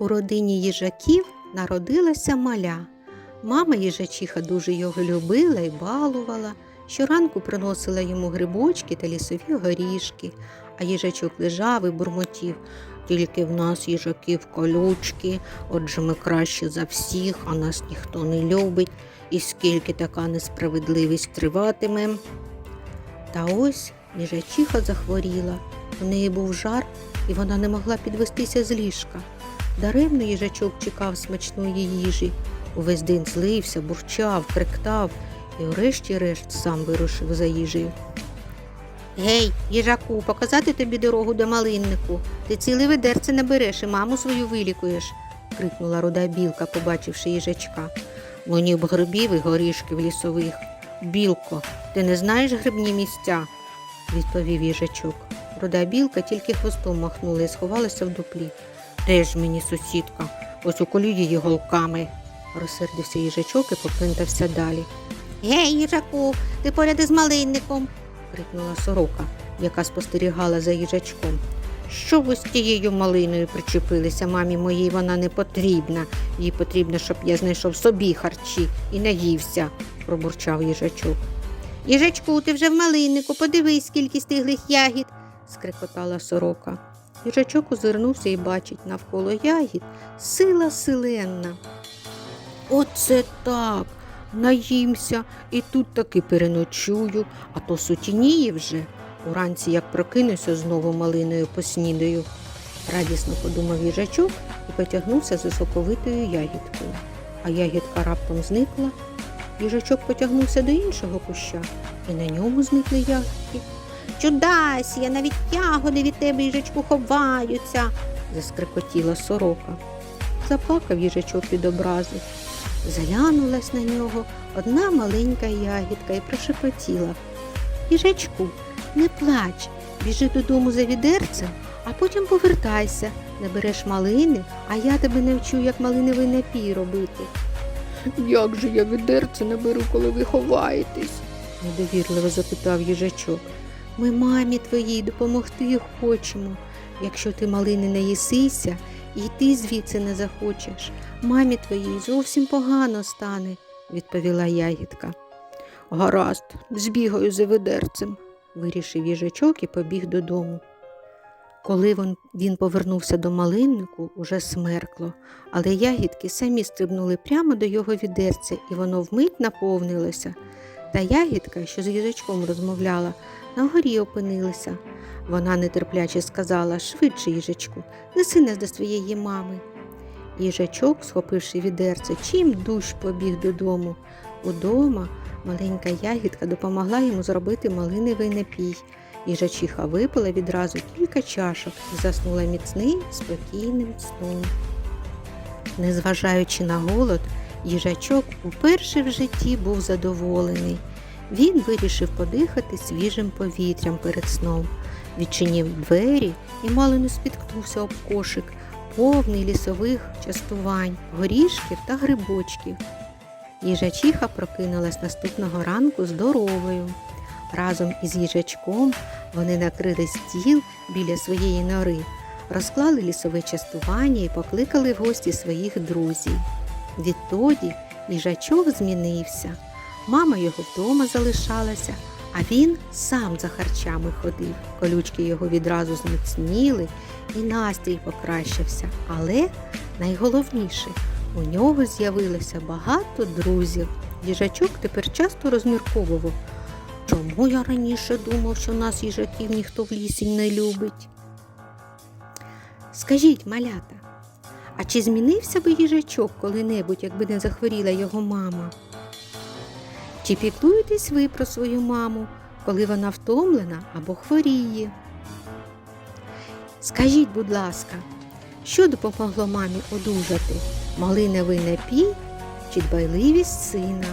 У родині їжаків народилася маля. Мама їжачиха дуже його любила і балувала. Щоранку приносила йому грибочки та лісові горішки, а їжачок лежав і бурмотів. Тільки в нас їжаків колючки, отже ми краще за всіх, а нас ніхто не любить, і скільки така несправедливість триватиме. Та ось їжачиха захворіла. У неї був жар, і вона не могла підвестися з ліжка. Даремно їжачок чекав смачної їжі. Увесь день злився, бурчав, криктав і врешті-решт сам вирушив за їжею. Гей, їжаку, показати тобі дорогу до малиннику. Ти ціле ведерце не береш і маму свою вилікуєш, крикнула руда білка, побачивши їжачка. Мені б грибів і горішків лісових. Білко, ти не знаєш грибні місця? відповів їжачок. Руда білка тільки хвостом махнула і сховалася в дуплі. Теж мені сусідка, ось уколю її голками, розсердився їжачок і поплентався далі. Гей, їжаку, ти поряд із малинником, крикнула сорока, яка спостерігала за їжачком. Що ви з тією малиною причепилися, мамі моїй вона не потрібна. Їй потрібно, щоб я знайшов собі харчі і наївся, пробурчав їжачок. Їжачку, ти вже в малиннику, подивись, скільки стиглих ягід, скрикотала сорока. Їжачок озирнувся і бачить навколо ягід сила силенна. Оце так. Наїмся і тут таки переночую, а то сутініє вже. Уранці, як прокинуся, знову малиною поснідаю. Радісно подумав їжачок і потягнувся за соковитою ягідкою. А ягідка раптом зникла. Їжачок потягнувся до іншого куща, і на ньому зникли ягідки. Чудасія, навіть ягоди від тебе, їжачку, ховаються, заскрикотіла сорока. Заплакав їжачок від образи. Заглянулась на нього одна маленька ягідка і прошепотіла. Їжачку, не плач, біжи додому за відерцем, а потім повертайся, набереш малини, а я тебе навчу, як малиновий напій робити. Як же я відерце наберу, коли ви ховаєтесь? недовірливо запитав їжачок. Ми мамі твоїй допомогти хочемо. Якщо ти малини не їсися, і йти звідси не захочеш. Мамі твоїй зовсім погано стане, відповіла ягідка. Гаразд, збігаю за ведерцем, вирішив їжачок і побіг додому. Коли він повернувся до малиннику, уже смеркло, але ягідки самі стрибнули прямо до його відерця, і воно вмить наповнилося. Та ягідка, що з їжачком розмовляла, на горі опинилася. Вона нетерпляче сказала швидше, їжачку, неси нас до своєї мами. Їжачок, схопивши відерце, чим дужч побіг додому. Удома маленька ягідка допомогла йому зробити малиновий напій. Їжачиха випила відразу кілька чашок і заснула міцним, спокійним сном. Незважаючи на голод, їжачок уперше в житті був задоволений. Він вирішив подихати свіжим повітрям перед сном, відчинив двері і мало не спіткнувся об кошик, повний лісових частувань, горішків та грибочків. Їжачиха прокинулась наступного ранку здоровою. Разом із їжачком вони накрили стіл біля своєї нори, розклали лісове частування і покликали в гості своїх друзів. Відтоді їжачок змінився. Мама його вдома залишалася, а він сам за харчами ходив. Колючки його відразу зміцніли, і настрій покращився. Але найголовніше, у нього з'явилося багато друзів. Їжачок тепер часто розмірковував. Чому я раніше думав, що нас їжаків ніхто в лісі не любить? Скажіть, малята, а чи змінився би їжачок коли-небудь, якби не захворіла його мама? Чи піклуєтесь ви про свою маму, коли вона втомлена або хворіє? Скажіть, будь ласка, що допомогло мамі одужати? Малиновий напій чи дбайливість сина?